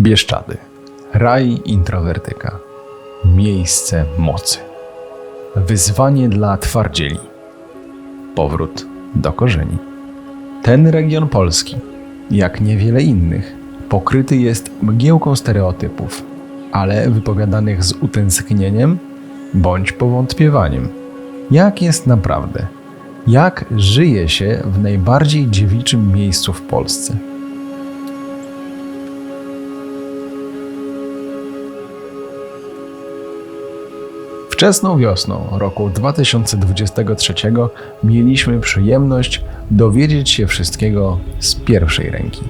Bieszczady. Raj introwertyka. Miejsce mocy. Wyzwanie dla twardzieli. Powrót do korzeni. Ten region Polski, jak niewiele innych, pokryty jest mgiełką stereotypów, ale wypowiadanych z utęsknieniem bądź powątpiewaniem. Jak jest naprawdę? Jak żyje się w najbardziej dziewiczym miejscu w Polsce? Wczesną wiosną roku 2023 mieliśmy przyjemność dowiedzieć się wszystkiego z pierwszej ręki.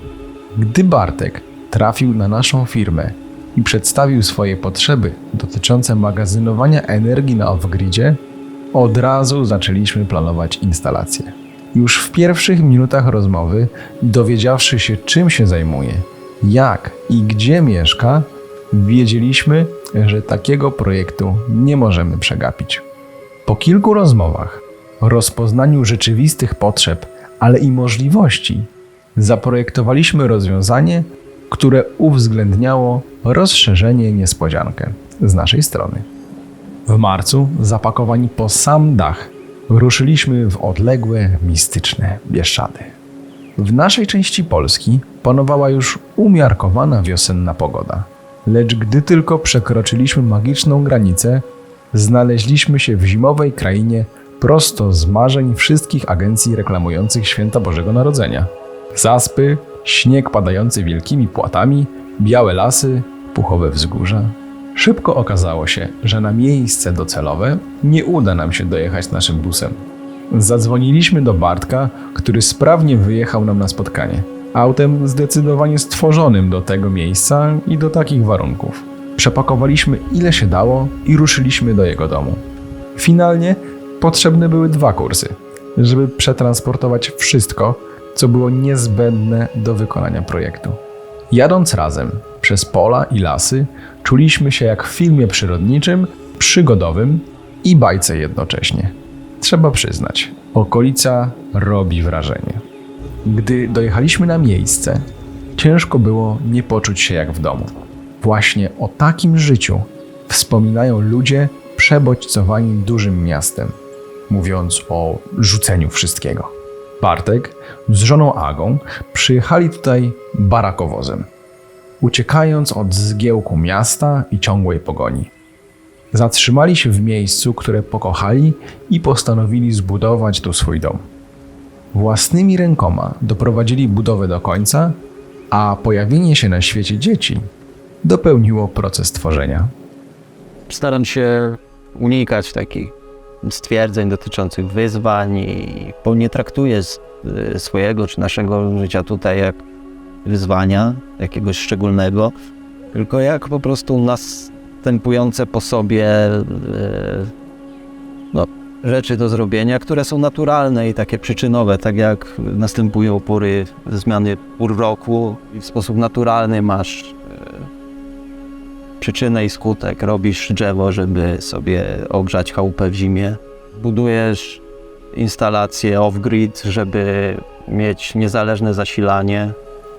Gdy Bartek trafił na naszą firmę i przedstawił swoje potrzeby dotyczące magazynowania energii na off-gridzie, od razu zaczęliśmy planować instalację. Już w pierwszych minutach rozmowy, dowiedziawszy się czym się zajmuje, jak i gdzie mieszka, wiedzieliśmy, że takiego projektu nie możemy przegapić. Po kilku rozmowach, rozpoznaniu rzeczywistych potrzeb, ale i możliwości, zaprojektowaliśmy rozwiązanie, które uwzględniało rozszerzenie niespodziankę z naszej strony. W marcu, zapakowani po sam dach, ruszyliśmy w odległe, mistyczne Bieszczady. W naszej części Polski panowała już umiarkowana wiosenna pogoda. Lecz gdy tylko przekroczyliśmy magiczną granicę, znaleźliśmy się w zimowej krainie prosto z marzeń wszystkich agencji reklamujących święta Bożego Narodzenia. Zaspy, śnieg padający wielkimi płatami, białe lasy, puchowe wzgórza. Szybko okazało się, że na miejsce docelowe nie uda nam się dojechać naszym busem. Zadzwoniliśmy do Bartka, który sprawnie wyjechał nam na spotkanie. Autem zdecydowanie stworzonym do tego miejsca i do takich warunków. Przepakowaliśmy ile się dało i ruszyliśmy do jego domu. Finalnie potrzebne były dwa kursy, żeby przetransportować wszystko, co było niezbędne do wykonania projektu. Jadąc razem przez pola i lasy, czuliśmy się jak w filmie przyrodniczym, przygodowym i bajce jednocześnie. Trzeba przyznać, okolica robi wrażenie. Gdy dojechaliśmy na miejsce, ciężko było nie poczuć się jak w domu. Właśnie o takim życiu wspominają ludzie przebodźcowani dużym miastem, mówiąc o rzuceniu wszystkiego. Bartek z żoną Agą przyjechali tutaj barakowozem, uciekając od zgiełku miasta i ciągłej pogoni. Zatrzymali się w miejscu, które pokochali i postanowili zbudować tu swój dom. Własnymi rękoma doprowadzili budowę do końca, a pojawienie się na świecie dzieci dopełniło proces tworzenia. Staram się unikać takich stwierdzeń dotyczących wyzwań bo nie traktuję y, swojego czy naszego życia tutaj jak wyzwania jakiegoś szczególnego, tylko jak po prostu następujące po sobie y, no, rzeczy do zrobienia, które są naturalne i takie przyczynowe, tak jak następują pory zmiany pór roku i w sposób naturalny masz y, przyczynę i skutek. Robisz drzewo, żeby sobie ogrzać chałupę w zimie. Budujesz instalację off-grid, żeby mieć niezależne zasilanie.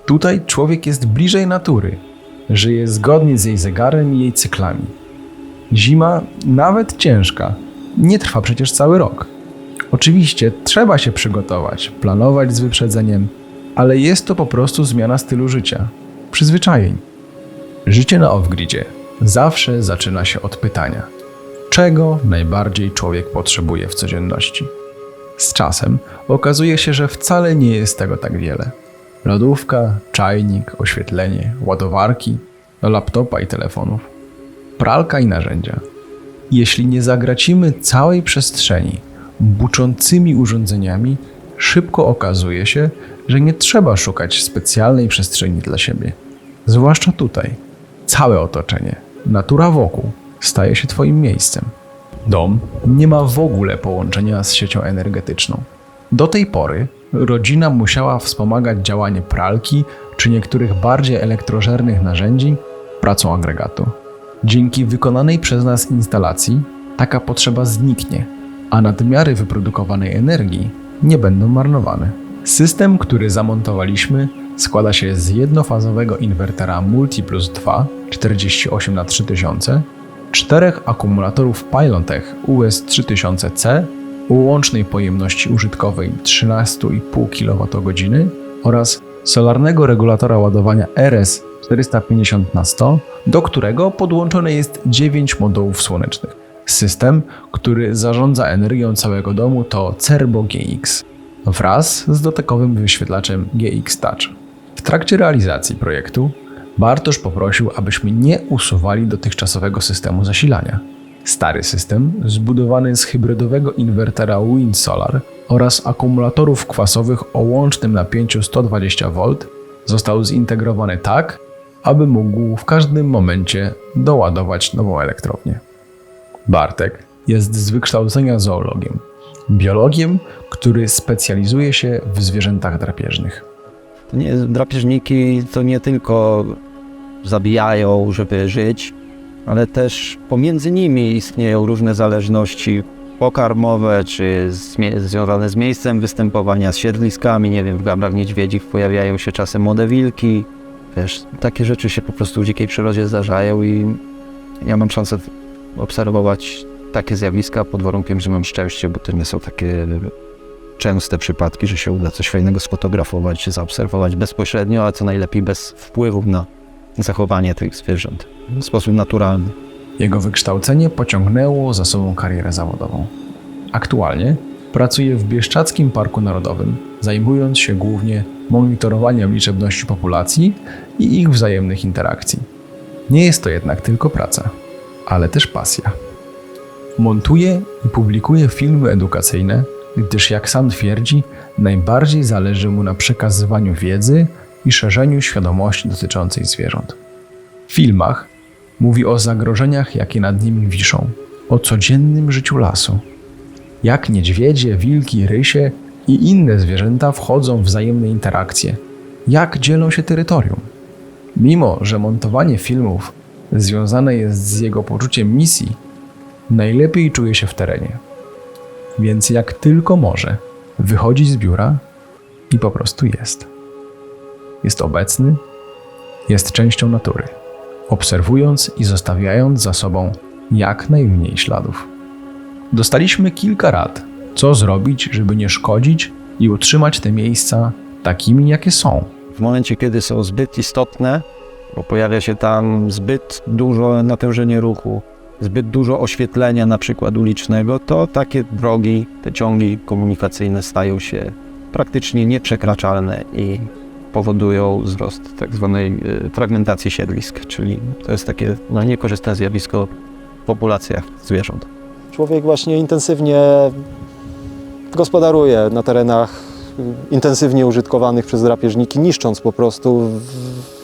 Tutaj człowiek jest bliżej natury, żyje zgodnie z jej zegarem i jej cyklami. Zima, nawet ciężka, nie trwa przecież cały rok. Oczywiście trzeba się przygotować, planować z wyprzedzeniem, ale jest to po prostu zmiana stylu życia, przyzwyczajeń. Życie na off-gridzie zawsze zaczyna się od pytania: czego najbardziej człowiek potrzebuje w codzienności? Z czasem okazuje się, że wcale nie jest tego tak wiele. Lodówka, czajnik, oświetlenie, ładowarki, do laptopa i telefonów, pralka i narzędzia. Jeśli nie zagracimy całej przestrzeni buczącymi urządzeniami, szybko okazuje się, że nie trzeba szukać specjalnej przestrzeni dla siebie. Zwłaszcza tutaj. Całe otoczenie, natura wokół, staje się Twoim miejscem. Dom nie ma w ogóle połączenia z siecią energetyczną. Do tej pory rodzina musiała wspomagać działanie pralki czy niektórych bardziej elektrożernych narzędzi pracą agregatu. Dzięki wykonanej przez nas instalacji taka potrzeba zniknie, a nadmiary wyprodukowanej energii nie będą marnowane. System, który zamontowaliśmy, składa się z jednofazowego inwertera Multiplus 2 48 na 3000 czterech akumulatorów Pilontech US3000C o łącznej pojemności użytkowej 13,5 kWh oraz solarnego regulatora ładowania RS 450 na 100, do którego podłączone jest 9 modułów słonecznych. System, który zarządza energią całego domu to Cerbo GX wraz z dotykowym wyświetlaczem GX Touch. W trakcie realizacji projektu Bartosz poprosił, abyśmy nie usuwali dotychczasowego systemu zasilania. Stary system, zbudowany z hybrydowego inwertera Wind Solar oraz akumulatorów kwasowych o łącznym napięciu 120V, został zintegrowany tak, aby mógł w każdym momencie doładować nową elektrownię. Bartek jest z wykształcenia zoologiem, biologiem, który specjalizuje się w zwierzętach drapieżnych. Nie, drapieżniki to nie tylko zabijają, żeby żyć, ale też pomiędzy nimi istnieją różne zależności pokarmowe, czy zmie- związane z miejscem występowania, z siedliskami. Nie wiem, w gabrach niedźwiedzich pojawiają się czasem młode wilki. Wiesz, takie rzeczy się po prostu w dzikiej przyrodzie zdarzają i ja mam szansę obserwować takie zjawiska pod warunkiem, że mam szczęście, bo to nie są takie częste przypadki, że się uda coś fajnego sfotografować zaobserwować bezpośrednio, a co najlepiej bez wpływu na zachowanie tych zwierząt w sposób naturalny. Jego wykształcenie pociągnęło za sobą karierę zawodową. Aktualnie pracuje w Bieszczackim Parku Narodowym, zajmując się głównie monitorowaniem liczebności populacji i ich wzajemnych interakcji. Nie jest to jednak tylko praca, ale też pasja. Montuje i publikuje filmy edukacyjne, gdyż jak sam twierdzi, najbardziej zależy mu na przekazywaniu wiedzy i szerzeniu świadomości dotyczącej zwierząt. W filmach mówi o zagrożeniach, jakie nad nimi wiszą, o codziennym życiu lasu. Jak niedźwiedzie, wilki, rysie i inne zwierzęta wchodzą w wzajemne interakcje, jak dzielą się terytorium. Mimo, że montowanie filmów związane jest z jego poczuciem misji, najlepiej czuje się w terenie. Więc jak tylko może, wychodzi z biura i po prostu jest. Jest obecny, jest częścią natury obserwując i zostawiając za sobą jak najmniej śladów. Dostaliśmy kilka rad, co zrobić, żeby nie szkodzić i utrzymać te miejsca takimi, jakie są. W momencie, kiedy są zbyt istotne, bo pojawia się tam zbyt dużo natężenie ruchu, zbyt dużo oświetlenia, na przykład ulicznego, to takie drogi, te ciągi komunikacyjne stają się praktycznie nieprzekraczalne i powodują wzrost tak zwanej y, fragmentacji siedlisk, czyli to jest takie no, niekorzystne zjawisko w populacjach zwierząt. Człowiek właśnie intensywnie gospodaruje na terenach y, intensywnie użytkowanych przez drapieżniki, niszcząc po prostu,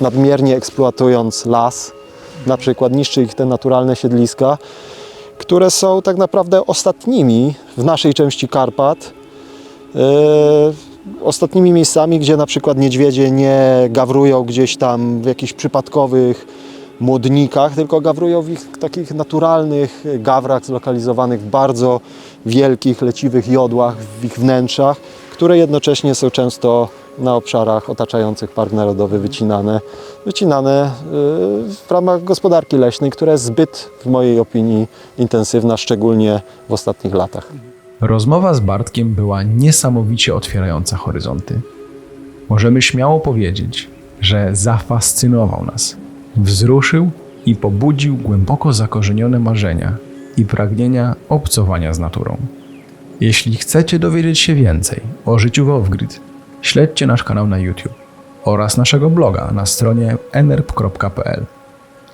nadmiernie eksploatując las, na przykład niszczy ich te naturalne siedliska, które są tak naprawdę ostatnimi w naszej części Karpat, yy, ostatnimi miejscami, gdzie na przykład niedźwiedzie nie gawrują gdzieś tam w jakichś przypadkowych młodnikach, tylko gawrują w ich takich naturalnych gawrach zlokalizowanych w bardzo wielkich, leciwych jodłach w ich wnętrzach, które jednocześnie są często na obszarach otaczających Park Narodowy wycinane, wycinane yy, w ramach gospodarki leśnej, która jest zbyt, w mojej opinii, intensywna, szczególnie w ostatnich latach. Rozmowa z Bartkiem była niesamowicie otwierająca horyzonty. Możemy śmiało powiedzieć, że zafascynował nas, wzruszył i pobudził głęboko zakorzenione marzenia i pragnienia obcowania z naturą. Jeśli chcecie dowiedzieć się więcej o życiu w śledźcie nasz kanał na YouTube oraz naszego bloga na stronie enerp.pl.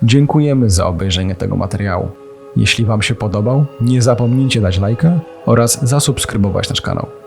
Dziękujemy za obejrzenie tego materiału. Jeśli Wam się podobał, nie zapomnijcie dać lajka oraz zasubskrybować nasz kanał.